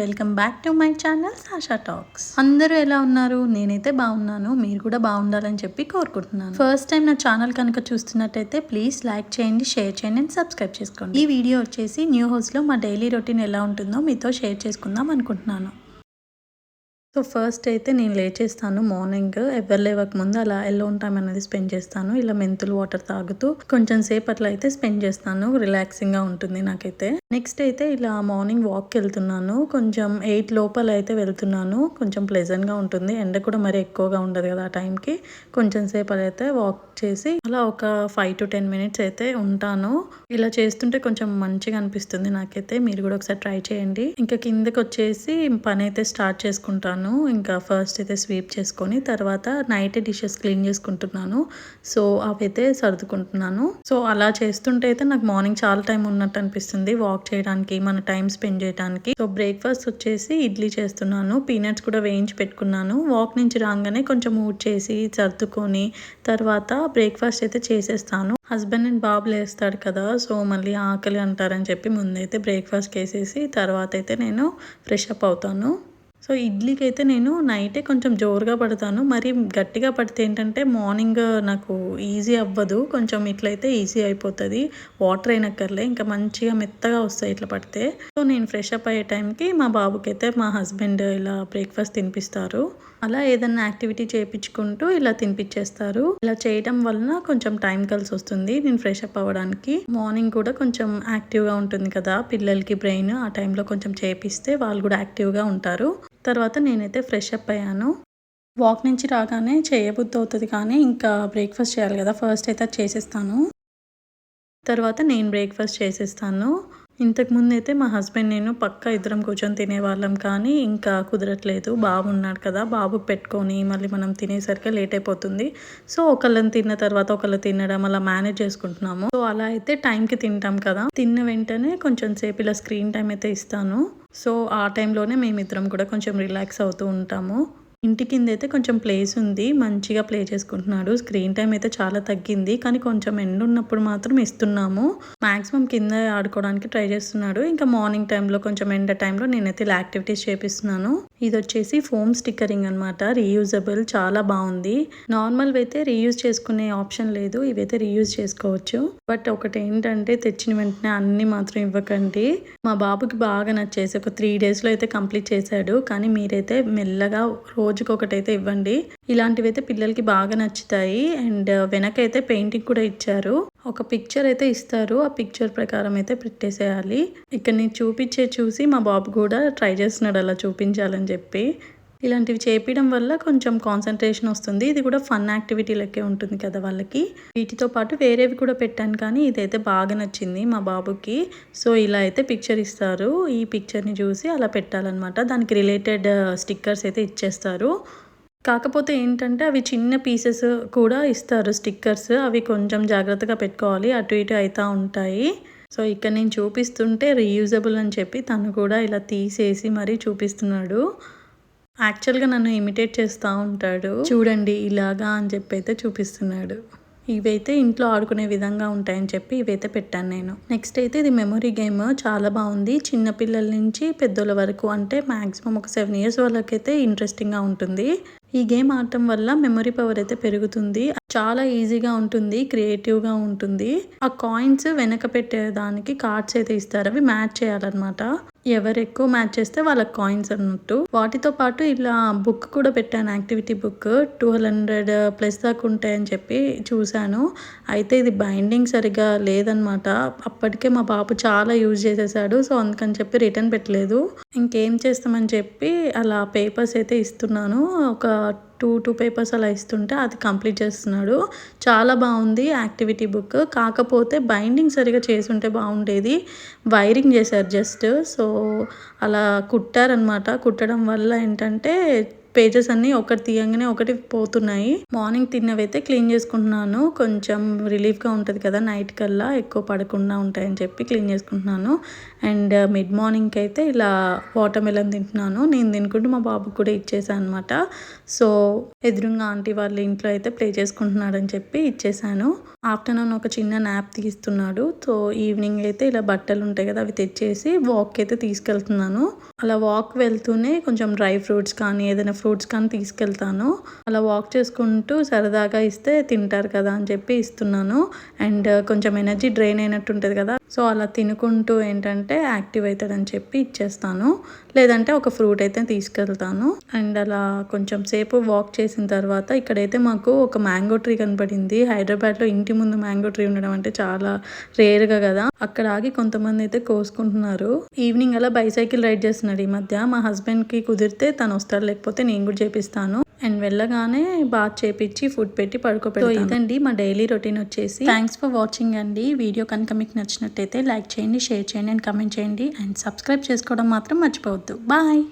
Welcome back to my channel Sasha talks అందరూ ఎలా ఉన్నారు? నేనైతే బాగున్నాను. మీరు కూడా బాగుండాలని చెప్పి కోరుకుంటున్నాను. ఫస్ట్ టైం నా ఛానల్ కనుక చూస్తున్నట్టయితే ప్లీజ్ లైక్ చేయండి షేర్ చేయండి అండ్ సబ్స్క్రైబ్ చేసుకోండి. ఈ వీడియో వచ్చేసి న్యూ హౌస్లో మా డైలీ రొటీన్ ఎలా ఉంటుందో మీతో షేర్ చేసుకుందాం అనుకుంటున్నాను. సో ఫస్ట్ అయితే నేను లేచేస్తాను. మార్నింగ్ ఎవరు లేవక ముందు అలా ఎల్లోన్ టైం అనేది స్పెండ్ చేస్తాను. ఇలా మెంతులు వాటర్ తాగుతూ కొంచెం సేపు అట్లా అయితే స్పెండ్ చేస్తాను. రిలాక్సింగ్గా ఉంటుంది నాకైతే. నెక్స్ట్ అయితే ఇలా మార్నింగ్ వాక్కి వెళ్తున్నాను. కొంచెం ఎయిట్ లోపల అయితే వెళ్తున్నాను. కొంచెం ప్లెజెంట్గా ఉంటుంది. ఎండ కూడా మరి ఎక్కువగా ఉండదు కదా ఆ టైంకి. కొంచెం సేపు అయితే వాక్ చేసి అలా ఒక ఫైవ్ టు టెన్ మినిట్స్ అయితే ఉంటాను. ఇలా చేస్తుంటే కొంచెం మంచిగా అనిపిస్తుంది నాకైతే. మీరు కూడా ఒకసారి ట్రై చేయండి. ఇంకా కిందకి వచ్చేసి పని అయితే స్టార్ట్ చేసుకుంటాను. ఇంకా ఫస్ట్ అయితే స్వీప్ చేసుకొని తర్వాత నైట్ డిషెస్ క్లీన్ చేసుకుంటున్నాను. సో అవైతే సర్దుకుంటున్నాను. సో అలా చేస్తుంటే అయితే నాకు మార్నింగ్ చాలా టైం ఉన్నట్టు అనిపిస్తుంది. వాక్ వాక్ చేయడానికి మన టైం స్పెండ్ చేయడానికి. సో బ్రేక్ఫాస్ట్ వచ్చేసి ఇడ్లీ చేస్తున్నాను పీనట్స్ కూడా వేయించి పెట్టుకున్నాను. వాక్ నుంచి రాగానే కొంచెం ఊడ్ చేసి సర్దుకొని తర్వాత బ్రేక్ఫాస్ట్ అయితే చేసేస్తాను. హస్బెండ్ అండ్ బాబు లేస్తాడు కదా సో మళ్ళీ ఆకలి అంటారని చెప్పి ముందైతే బ్రేక్ఫాస్ట్ వేసేసి తర్వాత అయితే నేను ఫ్రెష్ అప్ అవుతాను. సో ఇడ్లీకి అయితే నేను నైటే కొంచెం జోరుగా పడతాను. మరి గట్టిగా పడితే ఏంటంటే మార్నింగ్ నాకు ఈజీ అవ్వదు. కొంచెం ఇట్లయితే ఈజీ అయిపోతుంది. వాటర్ అయినక్కర్లే. ఇంకా మంచిగా మెత్తగా వస్తాయి ఇట్లా పడితే. సో నేను ఫ్రెష్ అప్ అయ్యే టైంకి మా బాబుకి అయితే మా హస్బెండ్ ఇలా బ్రేక్ఫాస్ట్ తినిపిస్తారు. అలా ఏదన్నా యాక్టివిటీ చేయించుకుంటూ ఇలా తినిపించేస్తారు ఇలా చేయడం వలన కొంచెం టైం కలిసి వస్తుంది నేను ఫ్రెష్ అప్ అవ్వడానికి. మార్నింగ్ కూడా కొంచెం యాక్టివ్గా ఉంటుంది కదా పిల్లలకి బ్రెయిన్. ఆ టైంలో కొంచెం చేపిస్తే వాళ్ళు కూడా యాక్టివ్గా ఉంటారు. తర్వాత నేనైతే ఫ్రెష్ అప్ అయ్యాను. వాక్ నుంచి రాగానే చేయబుద్ధి అవుతుంది కానీ ఇంకా బ్రేక్ఫాస్ట్ చేయాలి కదా ఫస్ట్ అయితే చేసేస్తాను. తర్వాత నేను బ్రేక్ఫాస్ట్ చేసేస్తాను. ఇంతకుముందు అయితే మా హస్బెండ్ నేను పక్క ఇద్దరం కూర్చొని తినేవాళ్ళం కానీ ఇంకా కుదరట్లేదు. బాబు ఉన్నాడు కదా బాబుకి పెట్టుకొని మళ్ళీ మనం తినేసరికి లేట్ అయిపోతుంది. సో ఒకళ్ళని తిన్న తర్వాత ఒకళ్ళు తినడం అలా మేనేజ్ చేసుకుంటున్నాము. సో అలా అయితే టైంకి తింటాం కదా. తిన్న వెంటనే కొంచెం సేపు ఇలా స్క్రీన్ టైం అయితే ఇస్తాను. సో ఆ టైంలోనే మేమిద్దరం కూడా కొంచెం రిలాక్స్ అవుతూ ఉంటాము. ఇంటి కింద అయితే కొంచెం ప్లేస్ ఉంది. మంచిగా ప్లే చేసుకుంటున్నాడు. స్క్రీన్ టైం అయితే చాలా తగ్గింది. కానీ కొంచెం ఎండ్ ఉన్నప్పుడు మాత్రం ఇస్తున్నాము. మాక్సిమం కింద ఆడుకోవడానికి ట్రై చేస్తున్నాడు. ఇంకా మార్నింగ్ టైంలో కొంచెం ఎండ టైంలో నేనైతే ఇలా యాక్టివిటీస్ చేపిస్తున్నాను. ఇది వచ్చేసి ఫోమ్ స్టిక్కరింగ్ అనమాట రీయూజబుల్ చాలా బాగుంది. నార్మల్ అయితే రీయూజ్ చేసుకునే ఆప్షన్ లేదు. ఇవైతే రీయూజ్ చేసుకోవచ్చు. బట్ ఒకటి ఏంటంటే తెచ్చిన వెంటనే అన్ని మాత్రం ఇవ్వకండి. మా బాబుకి బాగా నచ్చేసి ఒక త్రీ డేస్లో అయితే కంప్లీట్ చేశాడు. కానీ మీరైతే మెల్లగా రోజు ఒకటైతే ఇవ్వండి. ఇలాంటివి అయితే పిల్లలకి బాగా నచ్చుతాయి. అండ్ uh, వెనకైతే పెయింటింగ్ కూడా ఇచ్చారు. ఒక పిక్చర్ అయితే ఇస్తారు. ఆ పిక్చర్ ప్రకారం అయితే పెట్టేసేయాలి. ఇక్కడ నేను చూపించే చూసి మా బాబు కూడా ట్రై చేస్తున్నాడు అలా చూపించాలని చెప్పి. ఇలాంటివి చేపించడం వల్ల కొంచెం కాన్సన్ట్రేషన్ వస్తుంది. ఇది కూడా ఫన్ యాక్టివిటీ లెక్కే ఉంటుంది కదా వాళ్ళకి. వీటితో పాటు వేరేవి కూడా పెట్టాను కానీ ఇదైతే బాగా నచ్చింది మా బాబుకి. సో ఇలా అయితే పిక్చర్ ఇస్తారు. ఈ పిక్చర్ని చూసి అలా పెట్టాలన్నమాట. దానికి రిలేటెడ్ స్టిక్కర్స్ అయితే ఇచ్చేస్తారు. కాకపోతే ఏంటంటే అవి చిన్న పీసెస్ కూడా ఇస్తారు స్టిక్కర్స్ అవి కొంచెం జాగ్రత్తగా పెట్టుకోవాలి. అటు ఇటు అవుతూ ఉంటాయి. సో ఇక్కడ నేను చూపిస్తుంటే రీయూజబుల్ అని చెప్పి తను కూడా ఇలా తీసేసి మరీ చూపిస్తున్నాడు. యాక్చువల్గా నన్ను ఇమిటేట్ చేస్తూ ఉంటాడు. చూడండి ఇలాగా అని చెప్పి అయితే చూపిస్తున్నాడు. ఇవైతే ఇంట్లో ఆడుకునే విధంగా ఉంటాయని చెప్పి ఇవైతే పెట్టాను నేను. నెక్స్ట్ అయితే ఇది మెమొరీ గేమ్ చాలా బాగుంది. చిన్నపిల్లల నుంచి పెద్దోళ్ళ వరకు అంటే మాక్సిమం ఒక సెవెన్ ఇయర్స్ వాళ్ళకైతే ఇంట్రెస్టింగ్గా ఉంటుంది. ఈ గేమ్ ఆడటం వల్ల మెమొరీ పవర్ అయితే పెరుగుతుంది. చాలా ఈజీగా ఉంటుంది క్రియేటివ్గా ఉంటుంది. ఆ కాయిన్స్ వెనక పెట్టేదానికి కార్డ్స్ అయితే ఇస్తారు. అవి మ్యాచ్ చేయాలన్నమాట. ఎవరు ఎక్కువ మ్యాచ్ చేస్తే వాళ్ళకి కాయిన్స్ అన్నట్టు. వాటితో పాటు ఇలా బుక్ కూడా పెట్టాను activity book two hundred plus దాకా ఉంటాయని చెప్పి చూశాను. అయితే ఇది బైండింగ్ సరిగా లేదనమాట అప్పటికే మా బాబు చాలా యూజ్ చేసేసాడు సో అందుకని చెప్పి రిటర్న్ పెట్టలేదు. ఇంకేం చేస్తామని చెప్పి అలా పేపర్స్ అయితే ఇస్తున్నాను. ఒక టూ టూ పేపర్స్ అలా ఇస్తుంటే అది కంప్లీట్ చేస్తున్నాడు. చాలా బాగుంది యాక్టివిటీ బుక్. కాకపోతే బైండింగ్ సరిగా చేసుంటే బాగుండేది. వైరింగ్ చేశారు జస్ట్. సో అలా కుట్టారనమాట కుట్టడం వల్ల ఏంటంటే పేజెస్ అన్ని ఒకటి తీయంగానే ఒకటి పోతున్నాయి. మార్నింగ్ తిన్నవైతే క్లీన్ చేసుకుంటున్నాను. కొంచెం రిలీఫ్గా ఉంటుంది కదా నైట్ కల్లా ఎక్కువ పడకుండా ఉంటాయని చెప్పి క్లీన్ చేసుకుంటున్నాను. అండ్ మిడ్ మార్నింగ్కి అయితే ఇలా వాటర్ మెలన్ తింటున్నాను. నేను తినుకుంటూ మా బాబుకు కూడా ఇచ్చేసాను అనమాట సో ఎదురుగా ఆంటీ వాళ్ళ ఇంట్లో అయితే ప్లే చేసుకుంటున్నాడని చెప్పి ఇచ్చేసాను. ఆఫ్టర్నూన్ ఒక చిన్న నాప్ తీస్తున్నాడు. సో ఈవినింగ్ అయితే ఇలా బట్టలు ఉంటాయి కదా అవి తెచ్చేసి వాక్ అయితే తీసుకెళ్తున్నాను. అలా వాక్ వెళ్తూనే కొంచెం డ్రై ఫ్రూట్స్ కానీ ఏదైనా ఫ్రూట్స్ కానీ తీసుకెళ్తాను. అలా వాక్ చేసుకుంటూ సరదాగా ఇస్తే తింటారు కదా అని చెప్పి ఇస్తున్నాను. అండ్ కొంచెం ఎనర్జీ డ్రైన్ అయినట్టు ఉంటుంది కదా సో అలా తినుకుంటూ ఏంటంటే యాక్టివ్ అవుతాడని చెప్పి ఇచ్చేస్తాను. లేదంటే ఒక ఫ్రూట్ అయితే తీసుకెళ్తాను. అండ్ అలా కొంచెం సేపు వాక్ చేసిన తర్వాత ఇక్కడైతే మాకు ఒక మ్యాంగో ట్రీ కనపడింది. హైదరాబాద్లో ఇంటి ముందు మ్యాంగో ట్రీ ఉండడం అంటే చాలా రేర్గా కదా. అక్కడ ఆగి కొంతమంది అయితే కోసుకుంటున్నారు. ఈవినింగ్ అలా బైసైకిల్ రైడ్ చేస్తున్నాడు ఈ మధ్య. మా హస్బెండ్కి కుదిరితే తను వస్తాడు లేకపోతే నేను కూడా చేపిస్తాను. అండ్ వెళ్ళగానే బాత్ చేపించి ఫుడ్ పెట్టి పడుకోబెడతాను. ఇదండి మా డైలీ రొటీన్ వచ్చేసి. థ్యాంక్స్ ఫర్ వాచింగ్ అండి. వీడియో కనుక మీకు నచ్చినట్టయితే లైక్ చేయండి షేర్ చేయండి అండ్ కమెంట్ చేయండి. అండ్ సబ్స్క్రైబ్ చేసుకోవడం మాత్రం మర్చిపోవద్దు. బాయ్